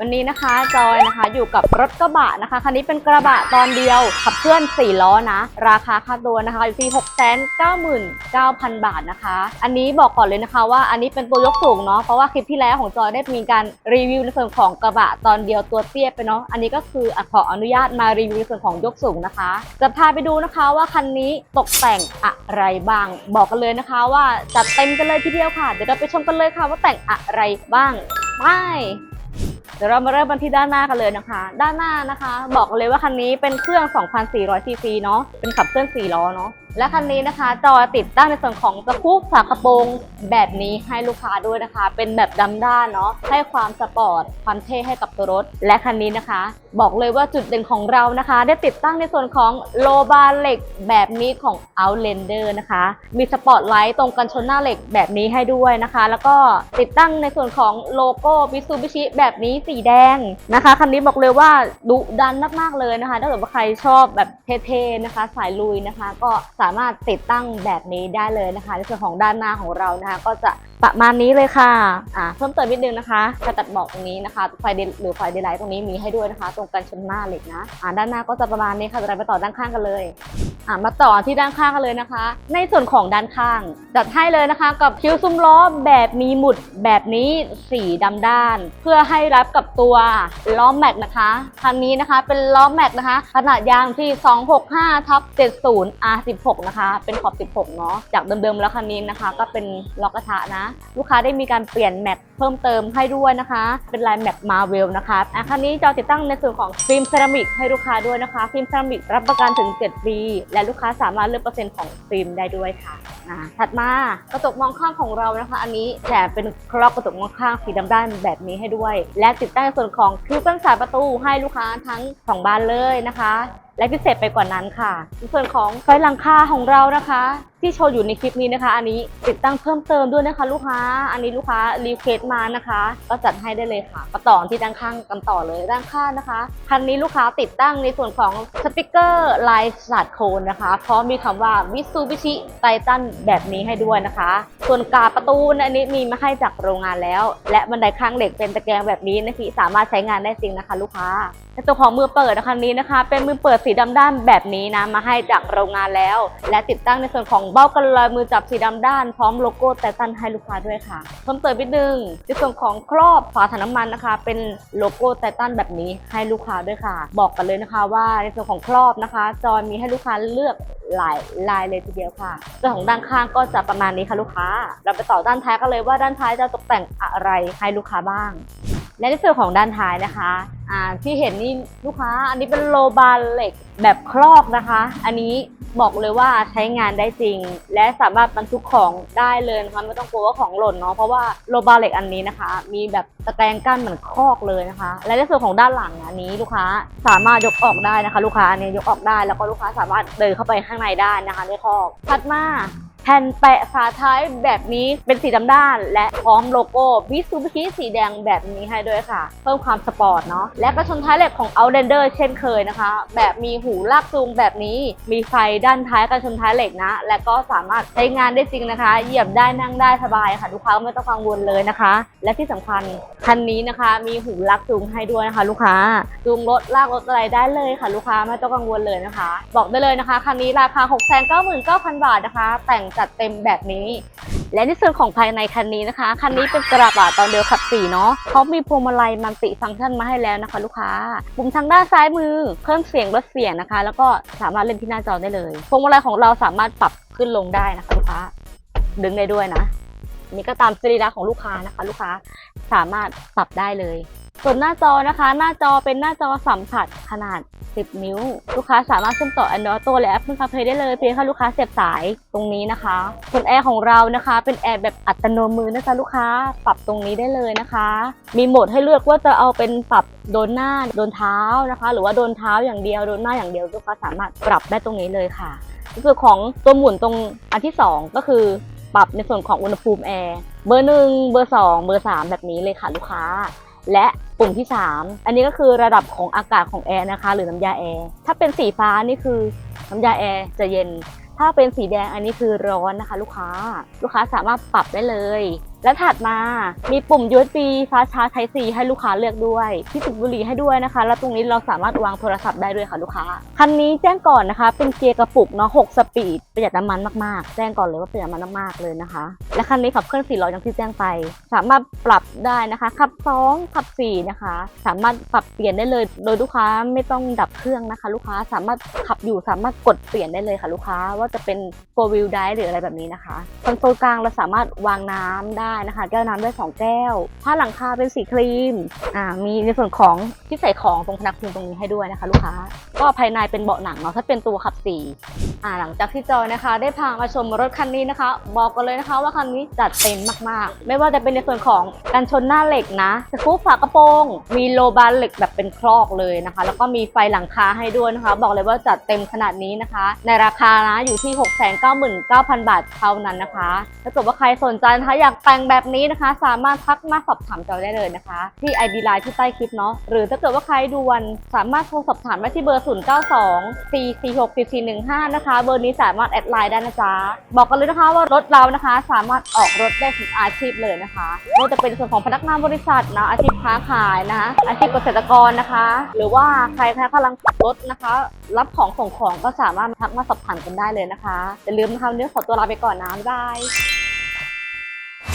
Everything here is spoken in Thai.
วันนี้นะคะจอยนะคะอยู่กับรถกระบะนะคะคันนี้เป็นกระบะตอนเดียวขับเคลื่อน 4 ล้อนะ ราคาค่าตัวนะคะอยู่ที่ 699,000 บาทนะคะ อันนี้บอกก่อนเลยนะคะว่าอันนี้เป็นตัวยกสูงเนาะเพราะว่าคลิปที่แล้วของจอยได้มีการรีวิวในส่วนของกระบะตอนเดียวตัวเตี้ยไปเนาะอันนี้ก็คือขออนุญาตมารีวิวในส่วนของยกสูงนะคะ จะพาไปดูนะคะว่าคันนี้ตกแต่งอะไรบ้าง บอกกันเลยนะคะว่าจัดเต็มกันเลยทีเดียวค่ะเดี๋ยวเราไปชมกันเลยค่ะว่าแต่งอะไรบ้างไป เดี๋ยวเรามาเริ่มกันที่ด้านหน้ากันเลยนะคะ ด้านหน้านะคะ บอกเลยว่าคันนี้เป็นเครื่อง 2,400ซีซีเนาะ เป็นขับเคลื่อน4ล้อเนาะ และคันนี้นะคะ จอติดตั้งในส่วนของตะคุบฝากระโปรงแบบนี้ให้ลูกค้าด้วยนะคะ เป็นแบบดำด้านเนาะ ให้ความสปอร์ต ความเท่ให้กับตัวรถ และคันนี้นะคะ บอกเลยว่าจุดเด่นของเรานะคะ ได้ติดตั้งในส่วนของโลบาร์เหล็กแบบนี้ของ Outlander นะคะ มีสปอตไลท์ตรงกันชนหน้าเหล็กแบบนี้ให้ด้วยนะคะ แล้วก็ติดตั้งในส่วนของโลโก้ Mitsubishi แบบนี้สีแดงนะคะคันนี้บอกเลยว่าดุดันมากๆเลยนะคะ ถ้าเกิดว่าใครชอบแบบเท่ๆนะคะ สายลุยนะคะ ก็สามารถติดตั้งแบบนี้ได้เลยนะคะ ในส่วนของด้านหน้าของเรานะคะ ก็จะประมาณนี้เลยค่ะอ่าเพิ่มเติมนิดนึงนะคะกระตัดเบอกตรงนี้นะคะไฟเดหรือไฟเดไลท์ตรงนี้มีให้ด้วยนะคะ ตรงกันชนหน้าเหล็กนะอ่าด้านหน้าก็จะประมาณนี้ค่ะเดี๋ยวเราไปต่อด้านข้างกันเลยอะมาต่อที่ด้านข้างกันเลยนะคะ ในส่วนของด้านข้าง จัดให้เลยนะคะกับคิ้วซุ้มล้อแบบมีหมุดแบบนี้สีดำด้าน เพื่อให้รับกับตัวล้อแม็กนะคะคันนี้นะคะเป็นล้อแม็กนะคะ ขนาดยางที่ 265ทับ70 R16 นะคะ เป็นขอบ 16 เนาะจากเดิมๆแล้วคันนี้นะคะ ก็เป็นล้อกระทะนะลูกค้าได้มีการเปลี่ยนแม็กเพิ่มเติมให้ด้วยนะคะ เป็นลายแม็กมาเวลนะคะอะคันนี้จะติดตั้งในส่วนของฟิล์มเซรามิกให้ลูกค้าด้วยนะคะ ฟิล์มเซรามิกรับประกันถึง 7 ปี และลูกค้าสามารถเลือกเปอร์เซ็นต์ของฟิล์มได้ด้วยค่ะอะถัดมากระจกมองข้างของเรานะคะ อันนี้แถมเป็นครอบกระจกมองข้างสีดำด้านแบบนี้ให้ด้วย และติดตั้งในส่วนของคิ้วกันสายประตูให้ลูกค้าทั้งสองบานเลยนะคะ และพิเศษไปกว่านั้นค่ะในส่วนของไฟหลังคาของเรานะคะที่โชว์อยู่ในคลิปนี้นะคะ อันนี้ติดตั้งเพิ่มเติมด้วยนะคะ ลูกค้า อันนี้ลูกค้ารีเควสมานะคะ ก็จัดให้ได้เลยค่ะมาต่อที่ด้านข้างกันต่อเลยด้านข้างนะคะคันนี้ลูกค้าติดตั้งในส่วนของสติกเกอร์ลายสาดโคนนะคะพร้อมมีคำว่า Mitsubishi Titan แบบนี้ให้ด้วยนะคะ ส่วนกาประตูอันนี้มีมาให้จากโรงงานแล้ว และบันไดข้างเหล็กเป็นตะแกรงแบบนี้นะคะสามารถใช้งานได้จริงนะคะ ลูกค้าในตัวของมือเปิดนะคะนี้นะคะ เป็นมือเปิดสีดำด้านแบบนี้นะมาให้จากโรงงานแล้ว และติดตั้งในส่วนของเบ้ากันลอยมือจับสีดำด้านพร้อมโลโก้แต่ตันให้ลูกค้าด้วยค่ะ เพิ่มเติมนิดนึงในส่วนของครอบฝาถังน้ำมันนะคะ เป็นโลโก้แต่ตันแบบนี้ให้ลูกค้าด้วยค่ะ บอกกันเลยนะคะว่าในส่วนของครอบนะคะ จอยมีให้ลูกค้าเลือกหลายลายเลยทีเดียวค่ะส่วนของด้านข้างก็จะประมาณนี้ค่ะลูกค้า เราไปต่อด้านท้ายกันเลยว่าด้านท้ายจะตกแต่งอะไรให้ลูกค้าบ้าง และในส่วนของด้านท้ายนะคะอ่าที่เห็นนี่ลูกค้าอันนี้เป็นโลบาร์เหล็กแบบครอบนะคะ อันนี้บอกเลยว่าใช้งานได้จริง และสามารถบรรทุกของได้เลยนะคะไม่ต้องกลัวว่าของหล่นเนาะเพราะว่าโลบาร์เหล็กอันนี้นะคะ มีแบบตะแกรงกั้นเหมือนคอกเลยนะคะ และในส่วนของด้านหลังอันนี้ลูกค้าสามารถยกออกได้นะคะ ลูกค้าอันนี้ยกออกได้แล้วก็ลูกค้าสามารถเดินเข้าไปข้างในได้นะคะในคอกถัดมา แผ่นแปะฝาท้ายแบบนี้เป็นสีดำด้าน และพร้อมโลโก้มิซูบิชิสีแดงแบบนี้ให้ด้วยค่ะ เพิ่มความสปอร์ตเนาะและกระชนท้ายเหล็กของ Outlander เช่นเคยนะคะ แบบมีหูลากจูงแบบนี้มีไฟด้านท้ายกระชนท้ายเหล็กนะ และก็สามารถใช้งานได้จริงนะคะ เหยียบได้นั่งได้สบายค่ะลูกค้าไม่ต้องกังวลเลยนะคะ และที่สำคัญ คันนี้นะคะ มีหูลากจูงให้ด้วยนะคะ ลูกค้าจูงรถลากรถอะไรได้เลยค่ะ ลูกค้าไม่ต้องกังวลเลยนะคะ บอกได้เลยนะคะคันนี้ราคา 6 9 9 9 0 0 0 บาทนะคะ แต่งจัดเต็มแบบนี้ และในส่วนของภายในคันนี้นะคะคันนี้เป็นกระบะตอนเดียวขับสี่เนาะเขามีพวงมาลัยมัลติฟังก์ชันมาให้แล้วนะคะ ลูกค้าปุ่มทางด้านซ้ายมือเพิ่มเสียงลดเสียงนะคะ แล้วก็สามารถเล่นที่หน้าจอได้เลยพวงมาลัยของเราสามารถปรับขึ้นลงได้นะคะลูกค้าดึงได้ด้วยนะ นี่ก็ตามสรีระของลูกค้านะคะ ลูกค้าสามารถปรับได้เลย ส่วนหน้าจอนะคะ หน้าจอเป็นหน้าจอสัมผัสขนาด 10 นิ้ว ลูกค้าสามารถเชื่อมต่อ Android Auto และ Apple CarPlay ได้เลยเพียงแค่ลูกค้าเสียบสายตรงนี้นะคะ ส่วนแอร์ของเรานะคะ เป็นแอร์แบบอัตโนมือนะจ๊ะลูกค้าปรับตรงนี้ได้เลยนะคะ มีโหมดให้เลือกว่าจะเอาเป็นปรับโดนหน้าโดนเท้านะคะ หรือว่าโดนเท้าอย่างเดียวโดนหน้าอย่างเดียวลูกค้าสามารถปรับได้ตรงนี้เลยค่ะส่วนของตัวหมุนตรงอันที่สองก็คือ ปรับในส่วนของอุณหภูมิแอร์ เบอร์หนึ่งเบอร์สองเบอร์สามแบบนี้เลยค่ะลูกค้า และปุ่มที่ 3 อันนี้ก็คือระดับของอากาศของแอร์นะคะ หรือน้ำยาแอร์ ถ้าเป็นสีฟ้านี่คือน้ำยาแอร์จะเย็น ถ้าเป็นสีแดงอันนี้คือร้อนนะคะ ลูกค้า ลูกค้าสามารถปรับได้เลยและถัดมามีปุ่ม USB Fast Charge Type C ให้ลูกค้าเลือกด้วย ที่ติดบุหรี่ให้ด้วยนะคะ แล้วตรงนี้เราสามารถวางโทรศัพท์ได้ด้วยค่ะลูกค้า คันนี้แจ้งก่อนนะคะ เป็นเกียร์กระปุกเนาะ6สปีดประหยัดน้ำมันมากๆ แจ้งก่อนเลยว่าประหยัดน้ำมันมากๆเลยนะคะ และคันนี้ขับเคลื่อน4ล้ออย่างที่แจ้งไป สามารถปรับได้นะคะขับ 2 ขับ 4 นะคะ สามารถปรับเปลี่ยนได้เลย โดยลูกค้าไม่ต้องดับเครื่องนะคะ ลูกค้าสามารถขับอยู่สามารถกดเปลี่ยนได้เลยค่ะลูกค้าว่าจะเป็น four wheel drive หรืออะไรแบบนี้นะคะคอนโซลกลางเราสามารถวางน้ำได้นะคะ แก้วน้ำได้ 2 แก้ว ผ้าหลังคาเป็นสีครีมอ่ามีในส่วนของที่ใส่ของตรงพนักพิงตรงนี้ให้ด้วยนะคะ ลูกค้า ก็ภายในเป็นเบาะหนังเนาะถ้าเป็นตัวขับสีอ่าหลังจากที่จอยนะคะ ได้พามาชมรถคันนี้นะคะ บอกกันเลยนะคะว่าคันนี้จัดเต็มมากๆ ไม่ว่าจะเป็นในส่วนของการชนหน้าเหล็กนะสกู๊ปฝากระโปรง มีโลบานเหล็กแบบเป็นคลอกเลยนะคะ แล้วก็มีไฟหลังคาให้ด้วยนะคะ บอกเลยว่าจัดเต็มขนาดนี้นะคะ ในราคานะอยู่ที่ 699,000 บาทเท่านั้นนะคะ ถ้าเกิดว่าใครสนใจนะคะอยากแต่งแบบนี้นะคะ สามารถทักมาสอบถามจอยได้เลยนะคะ ที่ ID Line ที่ใต้คลิปเนาะหรือถ้าเกิดว่าใครด่วนสามารถโทรสอบถามได้ที่เบอร์ 092 446 4415 นะคะ เบอร์นี้สามารถแอดไลน์ได้นะจ๊ะ บอกกันเลยนะคะว่ารถเรานะคะ สามารถออกรถได้ทุกอาชีพเลยนะคะไม่ว่าจะเป็นส่วนของพนักงานบริษัทนะอาชีพค้าขายนะคะอาชีพเกษตรกรนะคะ หรือว่าใครนะคะกำลังขับรถนะคะ รับของส่งของก็สามารถทักมาสอบถามกันได้เลยนะคะอย่าลืมนะคะวันนี้ขอตัวลาไปก่อนนะบ๊ายบาย